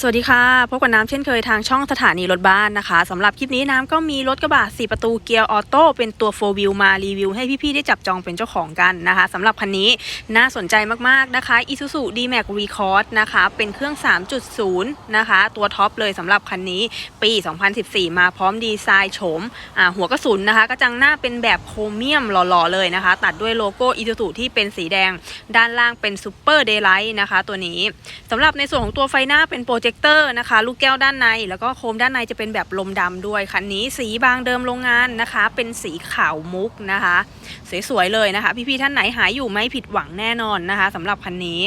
สวัสดีค่ะ พบกับน้ำเช่นเคยทางช่องสถานีรถบ้านนะคะสำหรับคลิปนี้น้ำก็มีรถกระบะ 4 ประตูเกียร์ออโต้เป็นตัว4 wheel มารีวิวให้พี่ๆ ได้จับจองเป็นเจ้าของกันนะคะสำหรับคันนี้น่าสนใจมากๆนะคะ Isuzu D-Max Record นะคะเป็นเครื่อง 3.0 นะคะ ตัวท็อปเลยสำหรับคันนี้ปี 2014 มาพร้อมดีไซน์โฉมหัวกระสุนนะคะกระจังหน้าเป็นแบบโครเมียมหล่อๆเลยนะคะ ตัดด้วยโลโก้ Isuzu ที่เป็นสีแดง ด้านล่างเป็น Super Daylight นะคะ ตัวนี้สำหรับในส่วนของตัวไฟหน้าเป็นโปรเจจคเตอร์นะคะ ลูกแก้วด้านใน แล้วก็โคมด้านในจะเป็นแบบลมดำด้วยคันนี้สีบางเดิมโรงงานนะคะ เป็นสีขาวมุกนะคะ สวยๆเลยนะคะ พี่ๆท่านไหนหายอยู่ไม่ผิดหวังแน่นอนนะคะสำหรับคันนี้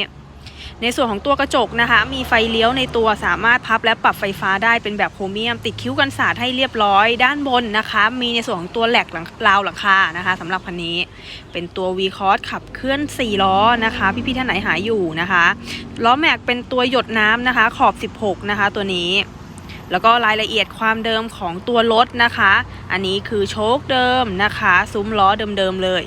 ในส่วนของตัวกระจกนะคะ มีไฟเลี้ยวในตัวสามารถพับและปรับไฟฟ้าได้เป็นแบบโครเมียม ติดคิ้วกันสาดให้เรียบร้อย ด้านบนนะคะ มีในส่วนของตัวแหลกหลังราวหลังคานะคะสำหรับคันนี้ เป็นตัว v c o s ขับเคลื่อน 4 ล้อนะคะ พี่ๆท่านไหนหายอยู่นะคะล้อแม็กเป็นตัวหยดน้ำนะคะ ขอบ 16 นะคะ ตัวนี้แล้วก็รายละเอียดความเดิมของตัวรถนะคะ อันนี้คือโชคเดิมนะคะ ซุ้มล้อเดิมๆเลย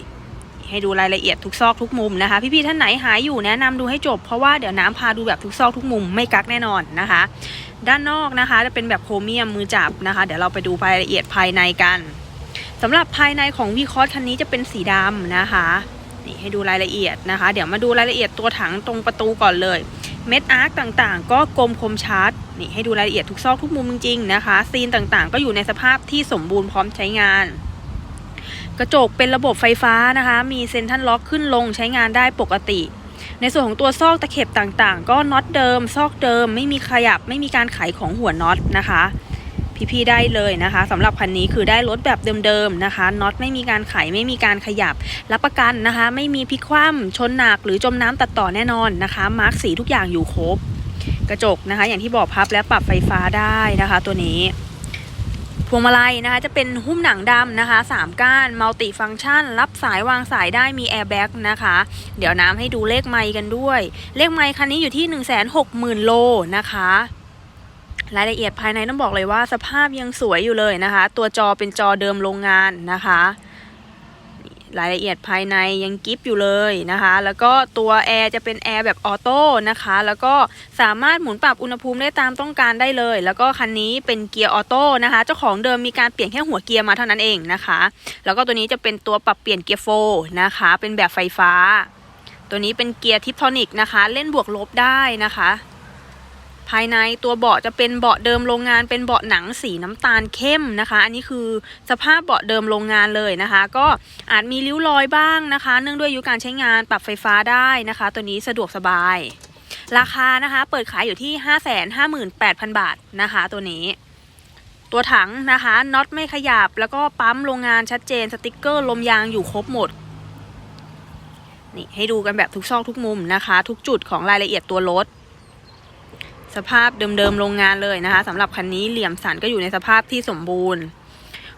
ให้ดูรายละเอียดทุกซอกทุกมุมนะคะ พี่ๆท่านไหนหายอยู่แนะนำดูให้จบเพราะว่าเดี๋ยวน้ำพาดูแบบทุกซอกทุกมุมไม่กักแน่นอนนะคะ ด้านนอกนะคะจะเป็นแบบโครเมียมมือจับนะคะ เดี๋ยวเราไปดูรายละเอียดภายในกันสำหรับภายในของวีคอร์คันนี้จะเป็นสีดำนะคะนี่ให้ดูรายละเอียดนะคะ เดี๋ยวมาดูรายละเอียดตัวถังตรงประตูก่อนเลย เม็ดอาร์คต่างๆ ก็กลมคมชัดนี่ให้ดูรายละเอียดทุกซอกทุกมุมจริงๆนะคะ ซีนต่างๆ ก็อยู่ในสภาพที่สมบูรณ์พร้อมใช้งาน กระจกเป็นระบบไฟฟ้านะคะ มีเซ็นทรัลล็อกขึ้นลงใช้งานได้ปกติ ในส่วนของตัวซอกตะเข็บต่างๆ ก็น็อตเดิม ซอกเดิม ไม่มีขยับ ไม่มีการไขของหัวน็อตนะคะพี่ๆได้เลยนะคะสำหรับคันนี้คือได้รถแบบเดิมๆนะคะน็อตไม่มีการไขไม่มีการขยับ รับประกันนะคะ ไม่มีพลิกคว่ำชนหนักหรือจมน้ำตัดต่อแน่นอนนะคะ มาร์กสีทุกอย่างอยู่ครบ กระจกนะคะ อย่างที่บอกพับและปรับไฟฟ้าได้นะคะ ตัวนี้ วงมาลัยนะคะจะเป็นหุ้มหนังดำนะคะ3ก้านมัลติฟังก์ชัน รับสายวางสายได้มีแอร์แบ็กนะคะ เดี๋ยวน้ำให้ดูเลขไมค์กันด้วย เลขไมค์คันนี้อยู่ที่ 160,000 โลนะคะรายละเอียดภายในต้องบอกเลยว่าสภาพยังสวยอยู่เลยนะคะ ตัวจอเป็นจอเดิมโรงงานนะคะ รายละเอียดภายในยังกิฟอยู่เลยนะคะ แล้วก็ตัวแอร์จะเป็นแอร์แบบออโต้นะคะ แล้วก็สามารถหมุนปรับอุณหภูมิได้ตามต้องการได้เลย แล้วก็คันนี้เป็นเกียร์ออโต้นะคะ เจ้าของเดิมมีการเปลี่ยนแค่หัวเกียร์มาเท่านั้นเองนะคะ แล้วก็ตัวนี้จะเป็นตัวปรับเปลี่ยนเกียร์โฟนะคะ เป็นแบบไฟฟ้า ตัวนี้เป็นเกียร์ทิปทอนิกนะคะ เล่นบวกลบได้นะคะ ภายในตัวเบาะจะเป็นเบาะเดิมโรงงานเป็นเบาะหนังสีน้ำตาลเข้มนะคะ อันนี้คือสภาพเบาะเดิมโรงงานเลยนะคะ ก็อาจมีริ้วรอยบ้างนะคะ เนื่องด้วยอายุการใช้งานปรับไฟฟ้าได้นะคะ ตัวนี้สะดวกสบาย ราคานะคะ เปิดขายอยู่ที่ 558,000 บาทนะคะ ตัวนี้ตัวถังนะคะน็อตไม่ขยับแล้วก็ปั๊มโรงงานชัดเจนสติกเกอร์ลมยางอยู่ครบหมด นี่ให้ดูกันแบบทุกซอกทุกมุมนะคะ ทุกจุดของรายละเอียดตัวรถ สภาพเดิมๆโรงงานเลยนะคะสำหรับคันนี้เหลี่ยมสันก็อยู่ในสภาพที่สมบูรณ์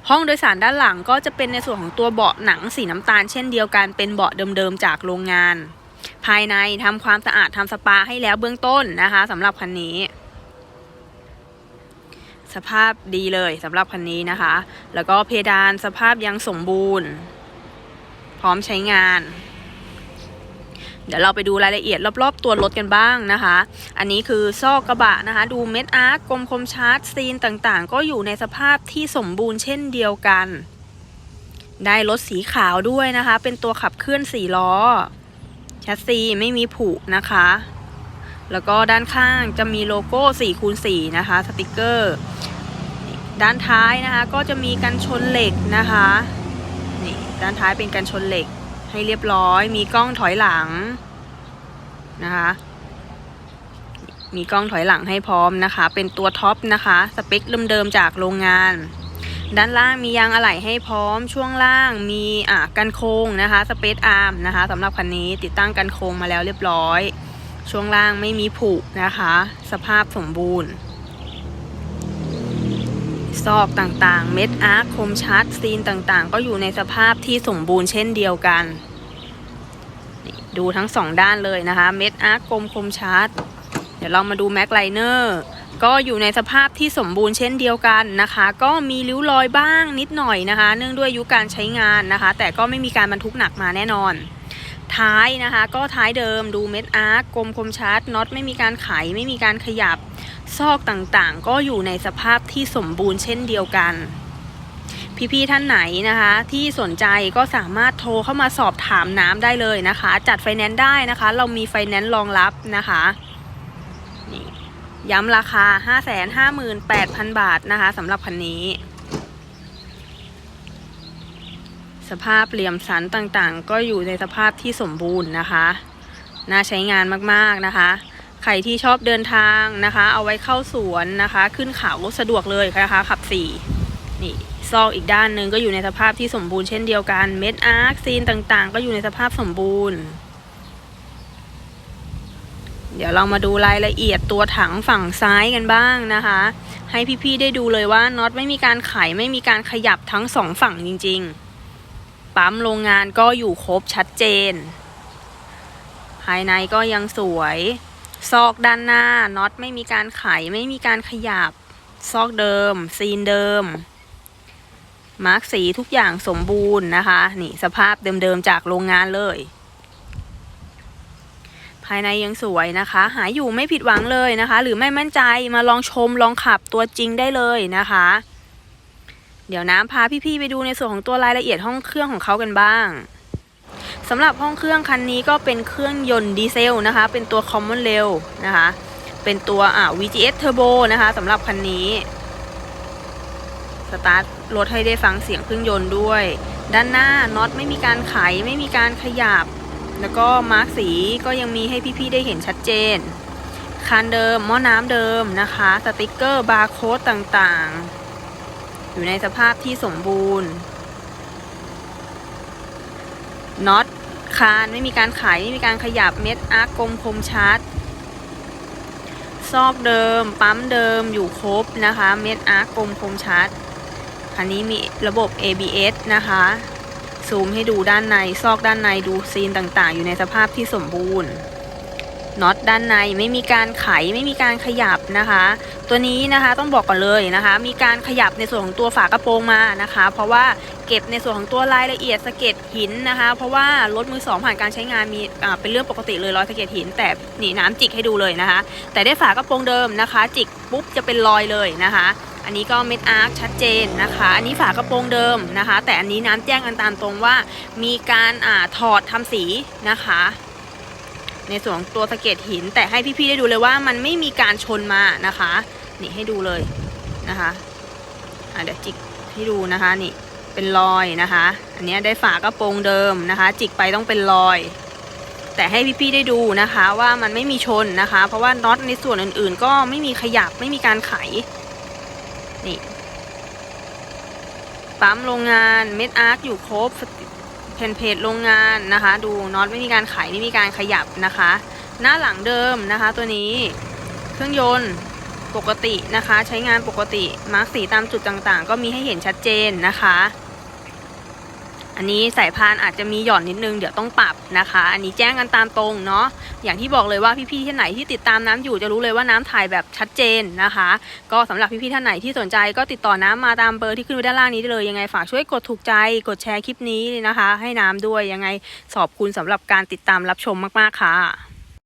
ห้องโดยสารด้านหลังก็จะเป็นในส่วนของตัวเบาะหนังสีน้ำตาลเช่นเดียวกันเป็นเบาะเดิมๆจากโรงงาน ภายในทำความสะอาดทำสปาให้แล้วเบื้องต้นนะคะสำหรับคันนี้ สภาพดีเลยสำหรับคันนี้นะคะ แล้วก็เพดานสภาพยังสมบูรณ์ พร้อมใช้งาน เดี๋ยวเราไปดูรายละเอียดรอบๆ ตัวรถกันบ้างนะคะ อันนี้คือซอกกระบะนะคะ ดูเม็ดอาร์กกลมคมชาร์จซีนต่างๆ ก็อยู่ในสภาพที่สมบูรณ์เช่นเดียวกัน ได้รถสีขาวด้วยนะคะ เป็นตัวขับเคลื่อนสี่ล้อแชสซีไม่มีผุนะคะ แล้วก็ด้านข้างจะมีโลโก้4คูณ4นะคะสติกเกอร์ ด้านท้ายนะคะ ก็จะมีกันชนเหล็กนะคะ นี่ด้านท้ายเป็นกันชนเหล็ก ให้เรียบร้อย มีกล้องถอยหลังนะคะ มีกล้องถอยหลังให้พร้อมนะคะ เป็นตัวท็อปนะคะ สเปคเดิมๆจากโรงงาน ด้านล่างมียางอะไหล่ให้พร้อม ช่วงล่างมีอะกันโค้งนะคะ สเปซอาร์มนะคะสำหรับคันนี้ติดตั้งกันโค้งมาแล้วเรียบร้อย ช่วงล่างไม่มีผุนะคะ สภาพสมบูรณ์ ซอกต่างๆ เม็ดอาร์คคมชัดซีนต่างๆ ก็อยู่ในสภาพที่สมบูรณ์เช่นเดียวกันดูทั้งสองด้านเลยนะคะ เม็ดอาร์คกลมคมชัด เดี๋ยวเรามาดูแม็กไลเนอร์ก็อยู่ในสภาพที่สมบูรณ์เช่นเดียวกันนะคะ ก็มีริ้วรอยบ้างนิดหน่อยนะคะ เนื่องด้วยอายุการใช้งานนะคะ แต่ก็ไม่มีการบรรทุกหนักมาแน่นอน ท้ายนะคะ ก็ท้ายเดิมดูเม็ดอาร์คกลมคมชัดน็อตไม่มีการไขไม่มีการขยับ ซอกต่างๆ ก็อยู่ในสภาพที่สมบูรณ์เช่นเดียวกันพี่ๆท่านไหนนะคะ ที่สนใจก็สามารถโทรเข้ามาสอบถามน้ำได้เลยนะคะ จัดไฟแนนซ์ได้นะคะ เรามีไฟแนนซ์รองรับนะคะย้ำราคา 558,000 บาทนะคะสำหรับคันนี้ สภาพเหลี่ยมสันต่างๆ ก็อยู่ในสภาพที่สมบูรณ์นะคะ น่าใช้งานมากๆนะคะใครที่ชอบเดินทางนะคะ เอาไว้เข้าสวนนะคะ ขึ้นเขาสะดวกเลยนะคะ ขับสี่นี่ซอกอีกด้านหนึ่งก็อยู่ในสภาพที่สมบูรณ์เช่นเดียวกันเม็ดอาร์คซีนต่างๆ ก็อยู่ในสภาพสมบูรณ์ เดี๋ยวเรามาดูรายละเอียดตัวถังฝั่งซ้ายกันบ้างนะคะ ให้พี่ๆได้ดูเลยว่าน็อตไม่มีการไขไม่มีการขยับทั้งสองฝั่งจริง ๆ ปั๊มโรงงานก็อยู่ครบชัดเจน ภายในก็ยังสวย ซอกด้านหน้าน็อตไม่มีการไขไม่มีการขยับ ซอกเดิม ซีนเดิม มาร์กสีทุกอย่างสมบูรณ์นะคะ นี่สภาพเดิมๆจากโรงงานเลย ภายในยังสวยนะคะ หาอยู่ไม่ผิดหวังเลยนะคะ หรือไม่มั่นใจมาลองชมลองขับตัวจริงได้เลยนะคะ เดี๋ยวน้ำพาพี่ๆไปดูในส่วนของตัวรายละเอียดห้องเครื่องของเขากันบ้างสำหรับห้องเครื่องคันนี้ก็เป็นเครื่องยนต์ดีเซลนะคะ เป็นตัว Common Rail นะคะ เป็นตัวอ่า VGS Turbo นะคะสำหรับคันนี้ สตาร์ทรถให้ได้ฟังเสียงเครื่องยนต์ด้วย ด้านหน้าน็อตไม่มีการไขไม่มีการขยับ แล้วก็มาร์กสีก็ยังมีให้พี่ๆได้เห็นชัดเจนคานเดิมหม้อน้ำเดิมนะคะ สติกเกอร์บาร์โค้ดต่างๆ อยู่ในสภาพที่สมบูรณ์น็อตคานไม่มีการไขไม่มีการขยับเม็ดอาร์กกลมคมชัด ซอกเดิม ปั๊มเดิมอยู่ครบนะคะ เม็ดอาร์กกลมคมชัด คันนี้มีระบบ ABS นะคะ ซูมให้ดูด้านในซอกด้านในดูซีนต่างๆ อยู่ในสภาพที่สมบูรณ์ น็อตด้านในไม่มีการไขไม่มีการขยับนะคะ ตัวนี้นะคะต้องบอกก่อนเลยนะคะ มีการขยับในส่วนของตัวฝากระโปรงมานะคะ เพราะว่าเก็บในส่วนของตัวรายละเอียดสะเก็ดหินนะคะ เพราะว่ารถมือสองผ่านการใช้งานมีเป็นเรื่องปกติเลยรอยสะเก็ดหิน แต่หนีน้ำจิกให้ดูเลยนะคะ แต่ได้ฝากระโปรงเดิมนะคะ จิกปุ๊บจะเป็นรอยเลยนะคะอันนี้ก็เม็ดอาร์คชัดเจนนะคะ อันนี้ฝากระโปรงเดิมนะคะ แต่อันนี้น้ำแจ้งกันตามตรงว่า มีการอ่าถอดทำสีนะคะ ในส่วนของตัวสะเก็ดหิน แต่ให้พี่ๆได้ดูเลยว่ามันไม่มีการชนมานะคะ นี่ให้ดูเลยนะคะอะเดี๋ยวจิกให้ดูนะคะนี่เป็นรอยนะคะ อันนี้ได้ฝากระโปรงเดิมนะคะ จิกไปต้องเป็นรอย แต่ให้พี่ๆได้ดูนะคะว่ามันไม่มีชนนะคะ เพราะว่าน็อตในส่วนอื่นๆ ก็ไม่มีขยับไม่มีการไขนี่ปั๊มโรงงานเม็ดอาร์คอยู่ครบ เพนเพจโรงงานนะคะ ดูน็อตไม่มีการไขไม่มีการขยับนะคะ หน้าหลังเดิมนะคะ ตัวนี้เครื่องยนต์ปกตินะคะ ใช้งานปกติมาร์กสีตามจุดต่างๆ ก็มีให้เห็นชัดเจนนะคะ อันนี้สายพานอาจจะมีหย่อนนิดนึงเดี๋ยวต้องปรับนะคะ อันนี้แจ้งกันตามตรงเนาะอย่างที่บอกเลยว่าพี่ๆที่ไหนที่ติดตามน้ำอยู่จะรู้เลยว่าน้ำถ่ายแบบชัดเจนนะคะ ก็สำหรับพี่ๆท่านไหนที่สนใจก็ติดต่อน้ำมาตามเบอร์ที่ขึ้นไว้ด้านล่างนี้ได้เลยยังไงฝากช่วยกดถูกใจกดแชร์คลิปนี้นะคะ ให้น้ำด้วยยังไงสอบคุณสำหรับการติดตามรับชมมากๆค่ะ